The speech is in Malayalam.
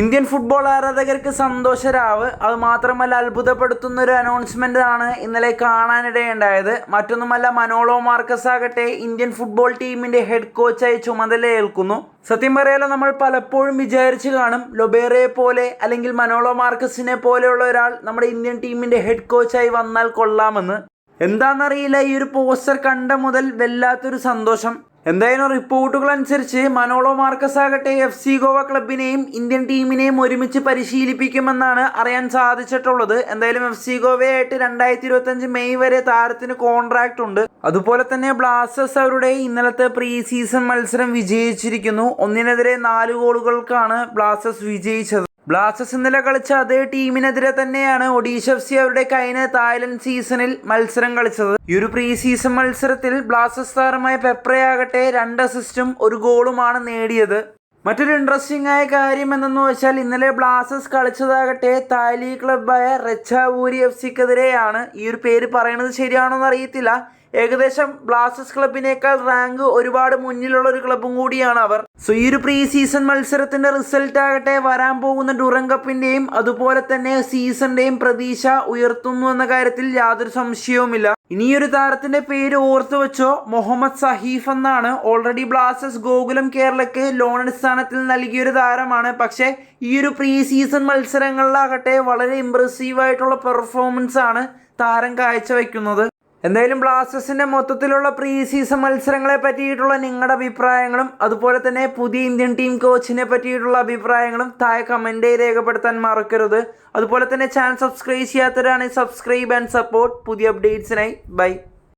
ഇന്ത്യൻ ഫുട്ബോൾ ആരാധകർക്ക് സന്തോഷരാവ് അത് മാത്രമല്ല അത്ഭുതപ്പെടുത്തുന്ന ഒരു അനൗൺസ്മെന്റ് ആണ് ഇന്നലെ കാണാനിടയുണ്ടായത്. മറ്റൊന്നുമല്ല മനോളോ മാർക്കസ് ആകട്ടെ ഇന്ത്യൻ ഫുട്ബോൾ ടീമിന്റെ ഹെഡ് കോച്ചായി ചുമതല ഏൽക്കുന്നു. സത്യം പറയാലോ നമ്മൾ പലപ്പോഴും വിചാരിച്ചു കാണും ലൊബേറയെ പോലെ അല്ലെങ്കിൽ മനോളോ മാർക്കസിനെ പോലെയുള്ള ഒരാൾ നമ്മുടെ ഇന്ത്യൻ ടീമിന്റെ ഹെഡ് കോച്ചായി വന്നാൽ കൊള്ളാമെന്ന്. എന്താണെന്നറിയില്ല ഈ ഒരു പോസ്റ്റർ കണ്ട മുതൽ വല്ലാത്തൊരു സന്തോഷം. എന്തായാലും റിപ്പോർട്ടുകൾ അനുസരിച്ച് മനോളോ മാർക്കസ് ആകട്ടെ എഫ് സി ഗോവ ക്ലബിനെയും ഇന്ത്യൻ ടീമിനെയും ഒരുമിച്ച് പരിശീലിപ്പിക്കുമെന്നാണ് അറിയാൻ സാധിച്ചിട്ടുള്ളത്. എന്തായാലും എഫ് സി ഗോവയായിട്ട് രണ്ടായിരത്തി ഇരുപത്തഞ്ച് മെയ് വരെ താരത്തിന് കോൺട്രാക്ട് ഉണ്ട്. അതുപോലെ തന്നെ ബ്ലാസ്റ്റേഴ്സ് അവരുടെ ഇന്നലത്തെ പ്രീ സീസൺ മത്സരം വിജയിച്ചിരിക്കുന്നു. ഒന്നിനെതിരെ നാല് ഗോളുകൾക്കാണ് ബ്ലാസ്റ്റേഴ്സ് വിജയിച്ചത്. ബ്ലാസ്റ്റേഴ്സ് ഇന്നലെ കളിച്ച അതേ ടീമിനെതിരെ തന്നെയാണ് ഒഡീഷ എഫ് സി അവരുടെ കഴിഞ്ഞ തായ്ലൻഡ് സീസണിൽ മത്സരം കളിച്ചത്. ഈ ഒരു പ്രീ സീസൺ മത്സരത്തിൽ ബ്ലാസ്റ്റേഴ്സ് താരമായ പെപ്രയാകട്ടെ രണ്ട് അസിസ്റ്റും ഒരു ഗോളുമാണ് നേടിയത്. മറ്റൊരു ഇൻട്രസ്റ്റിംഗ് ആയ കാര്യം എന്തെന്ന് വെച്ചാൽ ഇന്നലെ ബ്ലാസ്റ്റേഴ്സ് കളിച്ചതാകട്ടെ തായ്ലി ക്ലബായ റെച്ചാവൂരി എഫ് സിക്കെതിരെയാണ് ഈ ഒരു പേര് പറയുന്നത് ശരിയാണോ എന്ന് അറിയത്തില്ല. ഏകദേശം ബ്ലാസ്റ്റേഴ്സ് ക്ലബിനേക്കാൾ റാങ്ക് ഒരുപാട് മുന്നിലുള്ള ഒരു ക്ലബും കൂടിയാണ് അവർ. സോ ഈ ഒരു പ്രീ സീസൺ മത്സരത്തിന്റെ റിസൾട്ട് ആകട്ടെ വരാൻ പോകുന്ന ഡുറം കപ്പിന്റെയും അതുപോലെ തന്നെ സീസണിന്റെയും പ്രതീക്ഷ ഉയർത്തുന്നു എന്ന കാര്യത്തിൽ യാതൊരു സംശയവുമില്ല. ഇനിയൊരു താരത്തിന്റെ പേര് ഓർത്തു വെച്ചോ മുഹമ്മദ് സഹീഫ് എന്നാണ്. ഓൾറെഡി ബ്ലാസ്റ്റേഴ്സ് ഗോകുലം കേരളയ്ക്ക് ലോൺ അടിസ്ഥാനത്തിൽ നൽകിയൊരു താരമാണ്. പക്ഷേ ഈ ഒരു പ്രീ സീസൺ മത്സരങ്ങളിലാകട്ടെ വളരെ ഇമ്പ്രസീവ് ആയിട്ടുള്ള പെർഫോമൻസ് ആണ് താരം കാഴ്ചവെക്കുന്നത്. എന്തായാലും ബ്ലാസ്റ്റേഴ്സിന്റെ മൊത്തത്തിലുള്ള പ്രീ സീസൺ മത്സരങ്ങളെ പറ്റിയിട്ടുള്ള നിങ്ങളുടെ അഭിപ്രായങ്ങളും അതുപോലെ തന്നെ പുതിയ ഇന്ത്യൻ ടീം കോച്ചിനെ പറ്റിയിട്ടുള്ള അഭിപ്രായങ്ങളും താഴെ കമന്റായി രേഖപ്പെടുത്താൻ മറക്കരുത്. അതുപോലെ തന്നെ ചാനൽ സബ്സ്ക്രൈബ് ചെയ്യാത്തവരാണെങ്കിൽ സബ്സ്ക്രൈബ് ആൻഡ് സപ്പോർട്ട് പുതിയ അപ്ഡേറ്റ്സിനായി ബൈ